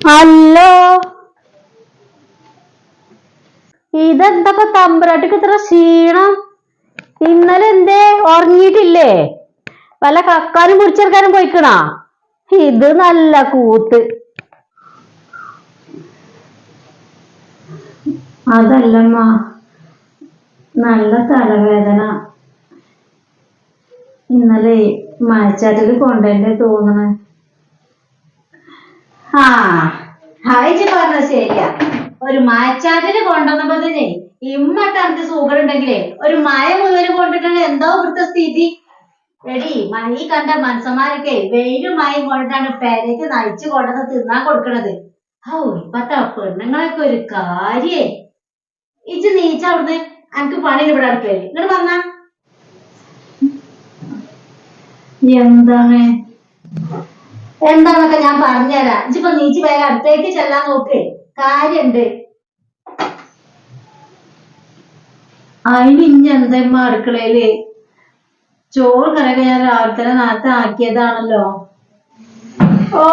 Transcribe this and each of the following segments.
Hello? ഇതെന്തപ്പ തമ്പുരാട്ടിക്ക് ഇത്ര ക്ഷീണം? ഇന്നലെ എന്തേ? ഉറങ്ങിയിട്ടില്ലേ? വല്ല കക്കാനും കുടിച്ചെടുക്കാനും പോയിക്കണാ? ഇത് നല്ല കൂത്ത് അതല്ലമ്മ നല്ല തലവേദന. ഇന്നലെ മഴച്ചാറ്റിൽ കൊണ്ടല്ലേ തോന്നണേ. ആ ഹൈജി പറഞ്ഞ ശരിയാ. ഒരു മാച്ചാറ്റിന് കൊണ്ടുവന്നപ്പോഴത്തേനെ ഇമ്മട്ടനക്ക് സൂഗർ ഉണ്ടെങ്കിലേ ഒരു മഴ മുഴുവൻ കൊണ്ടിട്ടാണ് എന്തോ ഇവിടുത്തെ സ്ഥിതി. എടി ഈ കണ്ട മനുഷ്യന്മാരൊക്കെ വെയിലും മായ കൊണ്ടിട്ടാണ് പെരയ്ക്ക് നയിച്ചു കൊണ്ടുവന്ന് തിന്നാൻ കൊടുക്കണത്. ഹോ ഇപ്പത്തെ പെണ്ണുങ്ങളൊക്കെ ഒരു കാര്യേ. ഇച്ച് നീച്ച അവിടുന്ന് എനിക്ക് പണി ഇവിടെ അടുക്കളയിൽ ഇങ്ങോട്ട് വന്നാ. എന്താണ് എന്താന്നൊക്കെ ഞാൻ പറഞ്ഞുതരാം. ഇജ്ജിപ്പൊ നീച്ച് വേഗം അടുത്തേക്ക് ചെല്ലാൻ നോക്ക്. കാര്യണ്ട്. അതിന് ഇനി എന്തമ്മ അടുക്കളയിൽ ചോറ് കറിയൊക്കെ ഞാൻ രാവിലെ തന്നെ നേരത്തെ ആക്കിയതാണല്ലോ. ഓ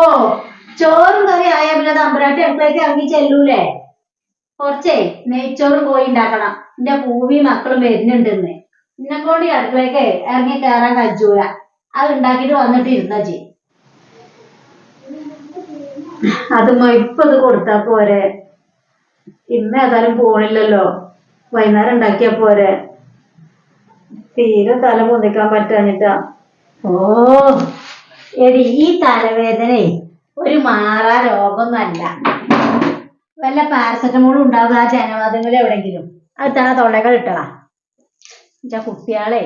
ചോറും കറി ആയ പിന്നെ തമ്പുരാട്ടി അടുത്തേക്ക് ഇറങ്ങി ചെല്ലൂലേ? കുറച്ചേ നെയ്ച്ചോറും പോയി ഉണ്ടാക്കണം. എന്റെ പൂവി മക്കളും വരുന്നുണ്ടെന്ന്. എന്നെ കൊണ്ട് ഈ അടുക്കളേക്ക് ഇറങ്ങി കയറാൻ കഴിച്ചൂല. അത് ഉണ്ടാക്കിട്ട് വന്നിട്ട് ഇരുന്നാ ചെയ്യും. അത് ഇപ്പൊ ഇത് കൊടുത്താ പോരെ. ഇന്ന് ഏതായാലും പോണില്ലല്ലോ. വൈകുന്നേരം ഉണ്ടാക്കിയാ പോരെ. തീരെ തല പൊന്തിക്കാൻ പറ്റാഞ്ഞിട്ടാ. ഓ എടി ഈ തലവേദനയെ ഒരു മാറാ രോഗമൊന്നല്ല വല്ല പാരസെറ്റമോളും ഉണ്ടാവുക ആ ജനവാദങ്ങളിൽ എവിടെങ്കിലും അത് തന്നെ തൊള്ളകൾ ഇട്ടടാ എന്റെ കുട്ടികളെ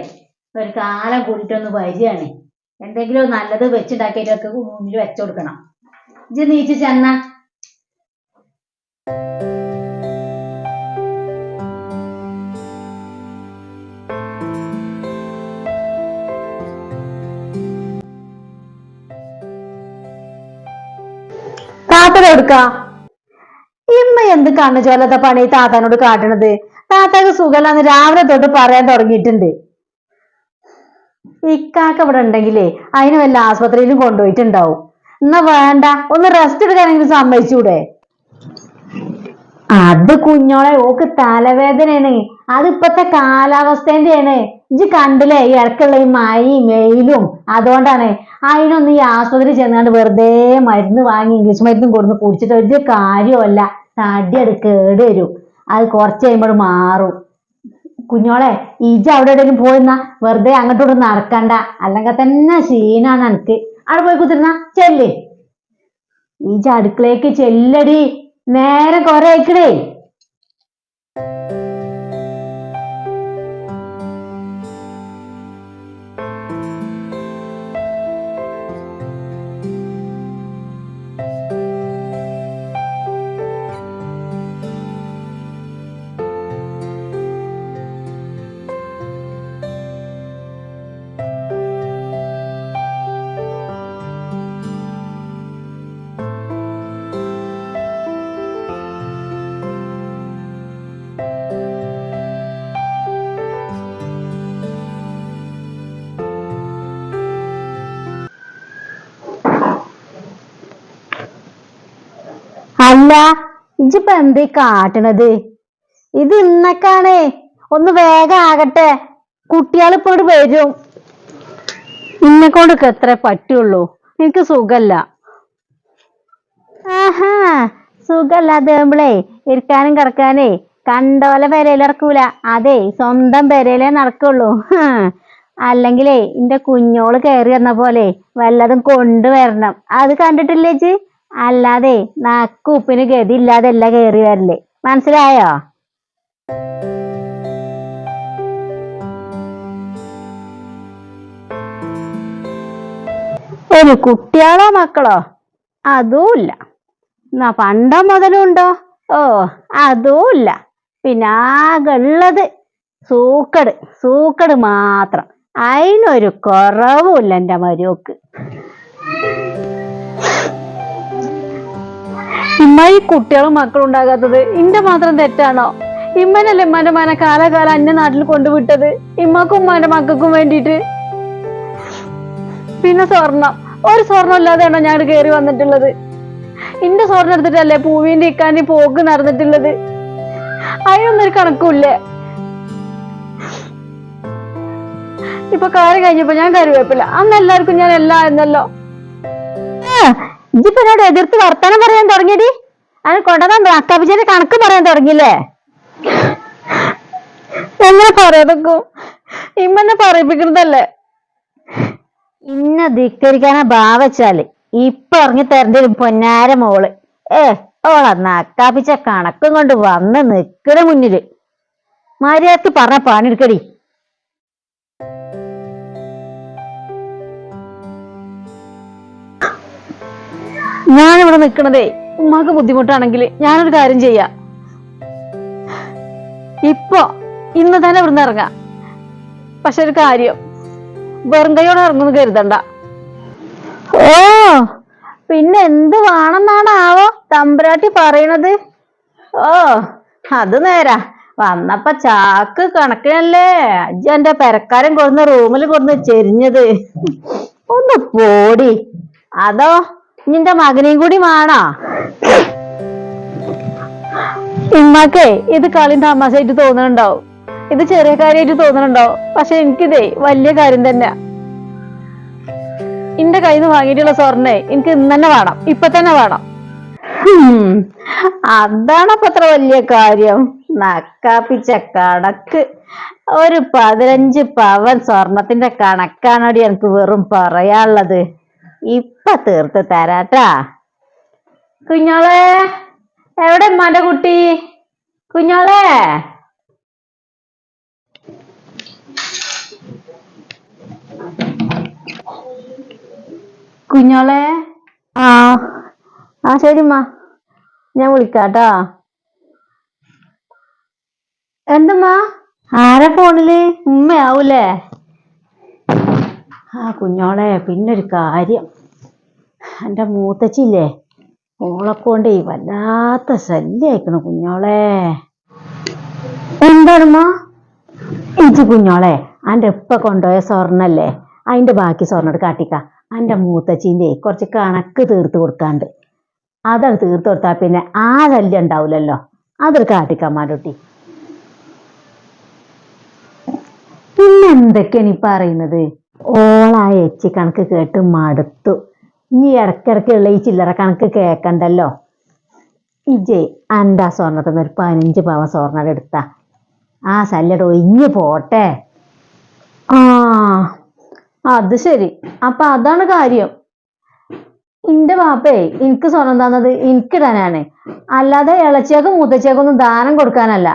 ഒരു കാലം കൂടിയിട്ടൊന്ന് വരികയാണ് എന്തെങ്കിലും നല്ലത് വെച്ചുണ്ടാക്കിയിട്ടൊക്കെ മുന്നിൽ വെച്ചു കൊടുക്കണം. ഇജ്ജ് നീച്ച് ചെന്ന. കൊടുക്ക ഇമ്മ എന്ത് കണ്ണു ചോലത്തെ പണി താത്താനോട് കാട്ടണത്? താത്താക്ക് സുഖലാന്ന് രാവിലെ തൊട്ട് പറയാൻ തുടങ്ങിയിട്ടുണ്ട്. ഇക്കാക്ക ഇവിടെ ഉണ്ടെങ്കിലേ അതിന് വല്ല ആസ്പത്രിയിലും കൊണ്ടുപോയിട്ടുണ്ടാവും. എന്നാ വേണ്ട ഒന്ന് റെസ്റ്റ് എടുക്കാനെങ്കിലും സമ്മതിച്ചൂടെ? അത് കുഞ്ഞോളെ ഓക്ക് തലവേദനയാണ്. അത് ഇപ്പത്തെ കാലാവസ്ഥേന്റെയാണ്. ഇജ്ജ് കണ്ടില്ലേ ഇടക്കുള്ള ഈ മഴയും വെയിലും അതുകൊണ്ടാണ്. അതിനൊന്ന് ഈ ആസ്പത്രി ചെന്നാണ്ട് വെറുതെ മരുന്ന് വാങ്ങി ഇംഗ്ലീഷ് മരുന്നും കൊടുന്ന് കുടിച്ചിട്ട് വലിയ കാര്യമല്ല തടി അത് കേട് വരും. അത് കുറച്ച് കഴിയുമ്പോൾ മാറും. കുഞ്ഞോളെ ഇജ് അവിടെ എവിടെയെങ്കിലും പോയിന്നാ വെറുതെ അങ്ങോട്ടും നടക്കണ്ട. അല്ലെങ്കിൽ തന്നെ ക്ഷീണാണ് എനിക്ക് അവിടെ പോയി കുത്തിരുന്ന? ചെല്ല്. ഇജ് അടുക്കളേക്ക് ചെല്ലടി. നേരെ കൊറേ അല്ല ഇജിപ്പ എന്തേ കാട്ടണത്? ഇത് ഇന്നക്കാണേ. ഒന്ന് വേഗം ആകട്ടെ. കുട്ടികൾ ഇപ്പോൾ വരും. ഇന്നെ കൊണ്ടൊക്കെ എത്ര പറ്റുള്ളൂ. എനിക്ക് സുഖല്ല. ആഹാ സുഖല്ലാതാകുമ്പളേ ഇരിക്കാനും കിടക്കാനേ കണ്ടോലെ പെരയിൽ ഇറക്കൂല അതെ സ്വന്തം പെരയിലേ നടക്കുള്ളൂ. അല്ലെങ്കിലേ എന്റെ കുഞ്ഞോൾ കയറി വന്ന പോലെ വല്ലതും കൊണ്ടുവരണം. അത് കണ്ടിട്ടില്ലേ ജി അല്ലാതെ നക്കുപ്പിന് ഗതി ഇല്ലാതല്ല കയറി വരല്ലേ മനസ്സിലായോ? ഒരു കുട്ടികളോ മക്കളോ? അതുമില്ല. എന്നാ പണ്ടോ മുതലുണ്ടോ? ഓ അതുമില്ല. പിന്നെ ആകെ ഉള്ളത് സൂക്കട്. സൂക്കട് മാത്രം. അതിനൊരു കുറവുമില്ല എന്റെ മരുവക്ക് ഇമ്മ ഈ കുട്ടികളും മക്കളും ഉണ്ടാകാത്തത് ഇന്റെ മാത്രം തെറ്റാണോ? ഇമ്മനല്ലേ ഇമ്മാന്റെ മന കാലകാലം അന്യ നാട്ടിൽ കൊണ്ടുവിട്ടത്? ഇമ്മക്കും ഉമ്മാന്റെ മക്കൾക്കും വേണ്ടിട്ട് പിന്നെ സ്വർണം. ഒരു സ്വർണം ഇല്ലാതെയാണോ ഞാൻ കയറി വന്നിട്ടുള്ളത്? ഇന്റെ സ്വർണം എടുത്തിട്ടല്ലേ പൂവിന്റെ ഇക്കാന്റെ പോക്ക് നടന്നിട്ടുള്ളത്? അതിനൊന്നും ഒരു കണക്കുമില്ലേ. ഇപ്പൊ കാര്യം കഴിഞ്ഞപ്പോ ഞാൻ കരുവേപ്പില്ല അന്ന് എല്ലാവർക്കും ഞാൻ എല്ലാം എന്നല്ലോ. ഇജിപ്പോ എന്നോട് എതിർത്ത് വർത്താനം പറയാൻ തുടങ്ങിയടി? അത് കൊണ്ടുവന്ന അക്കാബിജന്റെ കണക്ക് പറയാൻ തുടങ്ങിയില്ലേ? എങ്ങനെ പറയാതൊക്കെ ഇമ്മന്നെ പറയിപ്പിക്കുന്നതല്ലേ? ഇന്ന ധിക്കരിക്കാനാ ഭാവച്ചാൽ. ഇപ്പൊ ഇറങ്ങി തരണ്ടൊരു പൊന്നാര മോൾ. ഏ ഓള നക്കാപ്പിച്ച കണക്കും കൊണ്ട് വന്ന് നിക്കണ മുന്നിൽ. മര്യാദയ്ക്ക് പറഞ്ഞ പണിയെടുക്കടി. ഞാനിവിടെ നിൽക്കണതേ ഉമ്മാക്ക് ബുദ്ധിമുട്ടാണെങ്കിൽ ഞാനൊരു കാര്യം ചെയ്യാം. ഇപ്പോ ഇന്ന് തന്നെ ഇവിടുന്ന് ഇറങ്ങാം. പക്ഷെ ഒരു കാര്യം വെറും കൈയോടെ ഇറങ്ങുന്നു കരുതണ്ട. ഓ പിന്നെ എന്ത് വേണമെന്നാണാവോ തമ്പുരാട്ടി പറയണത്? ഓ അത് നേരാ. വന്നപ്പ ചാക്ക് കണക്കിനല്ലേ? അജ്ജ എന്റെ പെരക്കാരൻ കൊടുന്ന റൂമിൽ കൊടുന്ന് ചെരിഞ്ഞത്. ഒന്ന് പോടി. അതോ നിന്റെ മകനെയും കൂടി വേണോ? ഇമ്മക്കേ ഇത് കളി തമാശയായിട്ട് തോന്നുന്നുണ്ടാവും ഇത് ചെറിയ കാര്യമായിട്ട് തോന്നുന്നുണ്ടാവും പക്ഷെ എനിക്കിതേ വലിയ കാര്യം തന്നെ എന്റെ കയ്യിൽ നിന്ന് വാങ്ങിയിട്ടുള്ള സ്വർണേ എനിക്ക് ഇന്ന് തന്നെ വേണം. ഇപ്പൊ തന്നെ വേണം. അതാണ് അത്ര വലിയ കാര്യം. നക്കാപ്പിച്ച കണക്ക്. ഒരു പതിനഞ്ച് പവൻ സ്വർണത്തിന്റെ കണക്കാണടി എനിക്ക് വെറും പറയാനുള്ളത്. ഇപ്പൊ തീർത്ത് തരാട്ടാ. കുഞ്ഞോളെ എവിടെ ഉമ്മാന്റെ കുട്ടി? കുഞ്ഞോളെ. കുഞ്ഞോളെ. ആ. ആ ശരിമ്മ ഞാൻ വിളിക്കാട്ടോ. എന്തുമ്മ? ആരാ ഫോണിൽ? ഉമ്മയാവൂലേ? ആ കുഞ്ഞോളെ പിന്നൊരു കാര്യം. എന്റെ മൂത്തച്ചില്ലേ കൊണ്ടേ വല്ലാത്ത ശല്യമായിക്കണു കുഞ്ഞോളെ. എന്താണമ്മ ഇജ് കുഞ്ഞോളെ എന്റെ ഉപ്പ കൊണ്ടുപോയ സ്വർണല്ലേ? അതിന്റെ ബാക്കി സ്വർണം കാട്ടിക്ക. എന്റെ മൂത്തച്ചിന്റെ കുറച്ച് കണക്ക് തീർത്ത് കൊടുക്കാണ്ട്. അതത് തീർത്ത് കൊടുത്താൽ പിന്നെ ആ ശല്യം ഉണ്ടാവില്ലല്ലോ. അതൊരു കാട്ടിക്കമ്മാരുട്ടി പിന്നെ എന്തൊക്കെയാണ് ഈ പറയുന്നത്? ഓളാ എച്ചി കണക്ക് കേട്ട് മടുത്തു. ഇനി ഇടയ്ക്കിടയ്ക്കുള്ള ഈ ചില്ലറ കണക്ക് കേൾക്കണ്ടല്ലോ ഇജയ് അന്റെ ആ സ്വർണത്തിന് ഒരു പതിനഞ്ച് പവൻ സ്വർണ എടുത്ത. ആ സല്ലട ഒഴിഞ്ഞു പോട്ടെ. ആ അത് ശരി. അപ്പൊ അതാണ് കാര്യം. എന്റെ ബാപ്പേ എനിക്ക് സ്വർണം തന്നത് എനിക്കിടാനാണ് അല്ലാതെ ഇളച്ചിയാക്കും മൂത്തച്ചിയൊക്കെ ദാനം കൊടുക്കാനല്ല.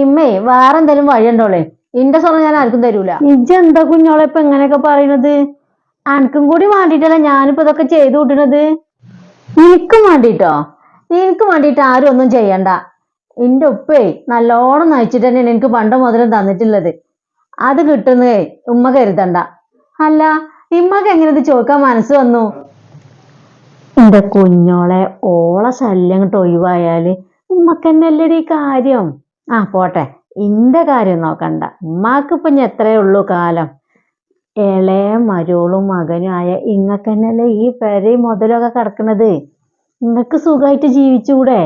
ഇമ്മേ വേറെന്തേലും വഴിയുണ്ടോളേ ഇന്റെ സ്വർണം ഞാൻ ആർക്കും തരൂല. ഇജ്ജ് എന്താ കുഞ്ഞോളെ ഇപ്പൊ എങ്ങനെയൊക്കെ പറയണത്? അനക്കും കൂടി വേണ്ടിട്ടല്ല ഞാനിപ്പോ ഇതൊക്കെ ചെയ്തു കൂട്ടണത്? നിനക്കും വേണ്ടിട്ടോ? നിനക്ക് വേണ്ടിട്ട് ആരും ഒന്നും ചെയ്യണ്ട. എന്റെ ഉപ്പേ നല്ലോണം നയിച്ചിട്ട് തന്നെയാണ് എനിക്ക് പണ്ട് മുതലും തന്നിട്ടുള്ളത്. അത് കിട്ടുന്നേ ഉമ്മ കരുതണ്ട. അല്ല ഇമ്മക്ക് എങ്ങനെ ഇത് ചോദിക്കാൻ മനസ്സ് വന്നു? എന്റെ കുഞ്ഞോളെ ഓളെ ശല്യം അങ്ങോട്ട് ഒഴിവായാൽ ഉമ്മക്കെന്നല്ലടി കാര്യം? ആ പോട്ടെ. ഇന്റെ കാര്യം നോക്കണ്ട. ഉമ്മാക്ക് ഇപ്പൊ ഇനി എത്രയേ ഉള്ളൂ കാലം? ഇളയ മരോളും മകനും ആയ ഇങ്ങക്ക് തന്നെയല്ലേ ഈ പെരയും മുതലൊക്കെ കിടക്കണത്? ഇങ്ങക്ക് സുഖമായിട്ട് ജീവിച്ചുകൂടെ.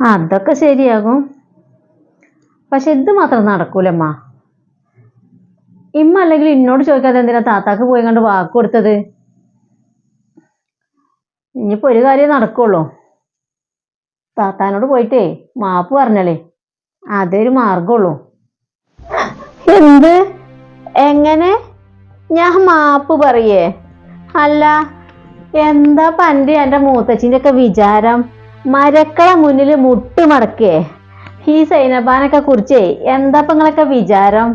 അതൊക്കെ ശരിയാകും. പക്ഷെ ഇത് മാത്രം നടക്കൂലമ്മ. ഇമ്മ അല്ലെങ്കിൽ എന്നോട് ചോദിക്കാതെ എന്തിനാ താത്താക്ക് പോയി കണ്ട് വാക്ക് കൊടുത്തത്? ഇനിയിപ്പോ ഒരു കാര്യം നടക്കുള്ളൂ. താത്താനോട് പോയിട്ടേ മാപ്പ് പറഞ്ഞല്ലേ അതേ ഒരു മാർഗമുള്ളൂ എന്ത്? എങ്ങനെ? ഞാൻ മാപ്പ് പറയേ. അല്ല എന്താ പണ്ട് എന്റെ മൂത്തച്ഛന്റെ ഒക്കെ വിചാരം? മരക്കള മുന്നിൽ മുട്ട് മടക്കേ. ഈ സൈനബാനൊക്കെ കുറിച്ചേ എന്താ പങ്ങളൊക്കെ വിചാരം?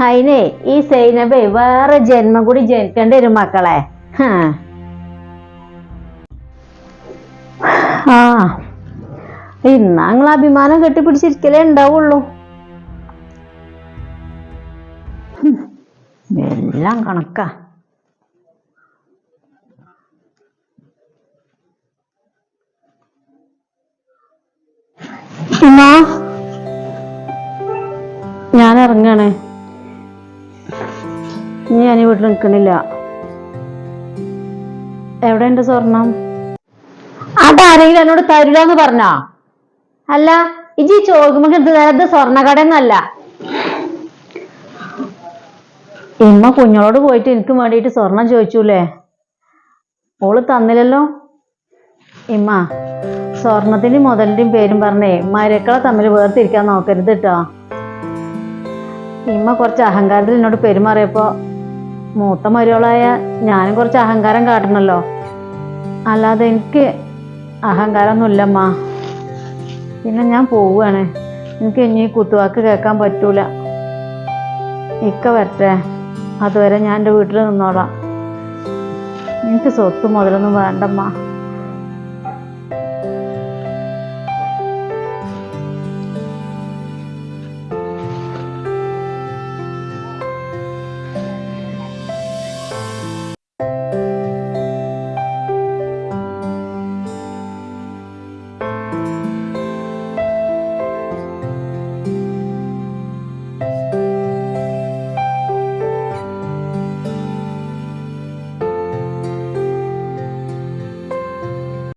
അതിനെ ഈ സൈനബെ വേറെ ജന്മം കൂടി ജനിക്കേണ്ടി വരും മക്കളെ. ആ. ഇന്നാ നിങ്ങൾ അഭിമാനം കെട്ടിപ്പിടിച്ചിരിക്കലേ ഉണ്ടാവുള്ളൂ. എല്ലാം കണക്കാ. ഞാൻ ഇറങ്ങാണ് ഇനി ഞാൻ വീട്ടിൽ നിൽക്കണില്ല. എവിടെ എന്റെ സ്വർണം? അതാരെങ്കിലും എന്നോട് തരില്ലെന്ന് പറഞ്ഞോ? അല്ല ഇജി ചോദിക്കുമ്പോ ഇത് സ്വർണക്കടയൊന്നല്ല. ഇമ്മ കുഞ്ഞോളോട് പോയിട്ട് എനിക്ക് വേണ്ടിയിട്ട് സ്വർണം ചോദിച്ചൂലേ? ഓൾ തന്നില്ലല്ലോ? ഇമ്മ സ്വർണത്തിന്റെയും മുതലിന്റെയും പേരും പറഞ്ഞേ മരക്കളെ തമ്മിൽ വേർതിരിക്കാൻ നോക്കരുത് കേട്ടോ ഇമ്മ കുറച്ച് അഹങ്കാരത്തിൽ എന്നോട് പെരുമാറിയപ്പോ മൂത്ത മരുകളായ ഞാനും കുറച്ച് അഹങ്കാരം കാട്ടണല്ലോ. അല്ലാതെ എനിക്ക് അഹങ്കാരമൊന്നുമില്ലമ്മ. പിന്നെ ഞാൻ പോവുകയാണ്. എനിക്ക് ഇനി കുത്തുവാക്ക് കേൾക്കാൻ പറ്റൂല. ഇക്ക വരട്ടെ. അതുവരെ ഞാൻ എന്റെ വീട്ടിൽ നിന്നോളാം. എനിക്ക് സ്വത്ത് മുതലൊന്നും വേണ്ടമ്മ.